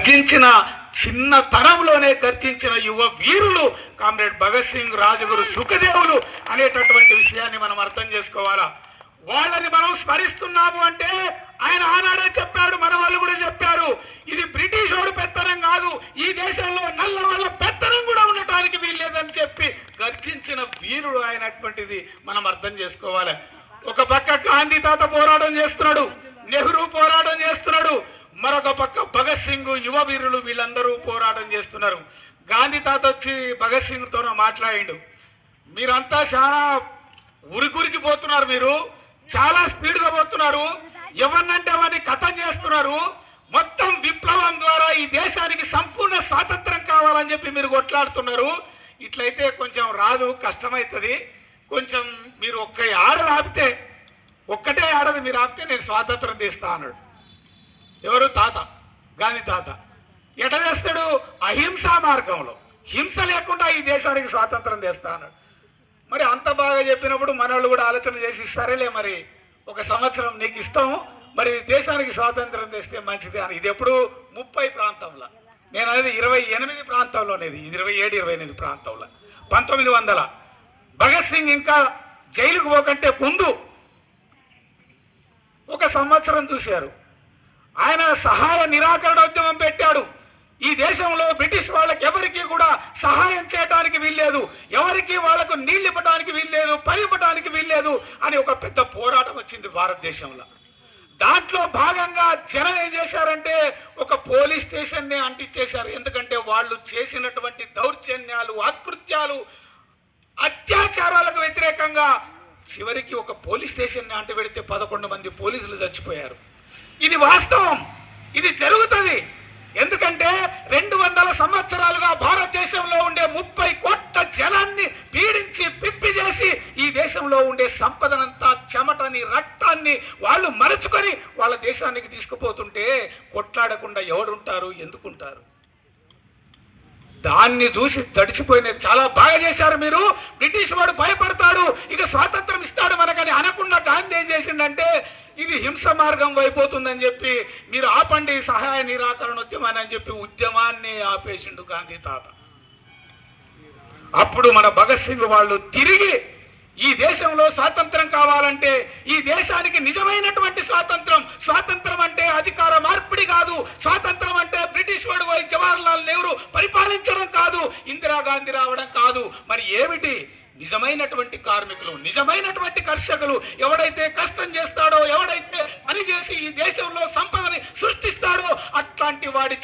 గర్జించిన చిన్న తరంలోనే గర్జించిన యువ వీరులు కామ్రేడ్ భగత్ సింగ్ రాజగురు సుఖదేవులు అనేటటువంటి విషయాన్ని మనం అర్థం చేసుకోవాలా? వాళ్ళని మనం స్మరిస్తున్నాము అంటే ఆయన ఆనాడే చెప్పాడు మన వాళ్ళు కూడా చెప్పారు. ఇది బ్రిటిష్ వాడు పెత్తనం కాదు ఈ దేశంలో నల్ల వాళ్ళ పెత్తనం కూడా ఉండటానికి వీల్లేదని చెప్పి గర్జించిన వీరుడు అయినటువంటిది మనం అర్థం చేసుకోవాలి? ఒక పక్క గాంధీ తాత పోరాటం చేస్తున్నాడు నెహ్రూ పోరాటం చేస్తున్నాడు మరొక పక్క సింగ్ యువ వీరులు వీళ్ళందరూ పోరాటం చేస్తున్నారు. గాంధీ తాత వచ్చి భగత్ సింగ్తో మాట్లాడిండు. మీరంతా చాలా ఉరికురికి పోతున్నారు మీరు. చాలా స్పీడ్గా పోతున్నారు. ఎవరినంటే వారిని కథం చేస్తున్నారు. మొత్తం విప్లవం ద్వారా ఈ దేశానికి సంపూర్ణ స్వాతంత్రం కావాలని చెప్పి మీరు కొట్లాడుతున్నారు. ఇట్లయితే కొంచెం రాదు కష్టమవుతుంది కొంచెం మీరు ఒక్క ఆడలు ఆపితే ఒక్కటే ఆడది మీరు ఆపితే నేను స్వాతంత్రం తీస్తా అన్నాడు. ఎవరు? తాత. గాంధీ తాత. ఎట చేస్తాడు అహింసా మార్గంలో. హింస లేకుండా ఈ దేశానికి స్వాతంత్రం తెస్తా అన్నాడు మరి అంత బాగా చెప్పినప్పుడు మనవాళ్ళు కూడా ఆలోచన చేసి సరేలే మరి ఒక సంవత్సరం నీకు ఇస్తాము. మరి దేశానికి స్వాతంత్రం తెస్తే మంచిది అని. ఇది ఎప్పుడు ముప్పై ప్రాంతంలో. నేను అనేది ఇరవై ఎనిమిది ప్రాంతంలోనేది ఇది ఇరవై ఏడు ఇరవై ఎనిమిది ప్రాంతంలో. పంతొమ్మిది వందల. భగత్ సింగ్ ఇంకా జైలుకు పోకంటే ముందు ఒక సంవత్సరం చూశారు. ఆయన సహాయ నిరాకరణ ఉద్యమం పెట్టాడు. ఈ దేశంలో బ్రిటిష్ వాళ్ళకి ఎవరికి కూడా సహాయం చేయడానికి వీల్లేదు. ఎవరికి వాళ్ళకు నీళ్ళు ఇవ్వడానికి వీల్లేదు పని ఇవ్వడానికి వీల్లేదు అని ఒక పెద్ద పోరాటం వచ్చింది భారతదేశంలో. దాంట్లో భాగంగా జనం ఏం చేశారంటే ఒక పోలీస్ స్టేషన్ని అంటించేశారు. ఎందుకంటే వాళ్ళు చేసినటువంటి దౌర్జన్యాలు అకృత్యాలు అత్యాచారాలకు వ్యతిరేకంగా చివరికి ఒక పోలీస్ స్టేషన్ని అంటబెడితే పదకొండు మంది పోలీసులు చచ్చిపోయారు. ఇది వాస్తవం. ఇది జరుగుతుంది. ఎందుకంటే రెండు వందల సంవత్సరాలుగా భారతదేశంలో ఉండే ముప్పై కోట్ల జనాన్ని పీడించి పిప్పి చేసి ఈ దేశంలో ఉండే సంపదనంతా చెమటని రక్తాన్ని వాళ్ళు మరచుకొని వాళ్ళ దేశానికి తీసుకుపోతుంటే కొట్లాడకుండా ఎవరుంటారు ఎందుకుంటారు? దాన్ని చూసి తడిచిపోయిన చాలా బాగా చేశారు మీరు. బ్రిటిష్ వాడు భయపడతాడు. ఇక స్వాతంత్రం ఇస్తాడు మనకని అనకుండా గాంధీ ఏం చేసిండంటే ఇది హింస మార్గం అయిపోతుందని చెప్పి మీరు ఆపండి సహాయ నిరాకరణ ఉద్యమాన్ని అని చెప్పి ఉద్యమాన్ని ఆపేసిండు గాంధీ తాత. అప్పుడు మన భగత్ సింగ్ వాళ్ళు తిరిగి ఈ దేశంలో స్వాతంత్రం కావాలంటే ఈ దేశానికి నిజమైనటువంటి స్వాతంత్రం స్వాతంత్రం అంటే అధికార మార్పిడి కాదు స్వాతంత్రం అంటే బ్రిటిష్ వాడు పోయి జవహర్లాల్ నెహ్రూ పరిపాలించడం కాదు ఇందిరాగాంధీ రావడం కాదు. మరి ఏమిటి? నిజమైనటువంటి కార్మికులు నిజమైనటువంటి కర్షకులు ఎవడైతే కష్టం చేస్తాడో ఎవడైతే పని చేసి ఈ దేశంలో సంపదని సృష్టిస్తాడో అట్లాంటి వాడి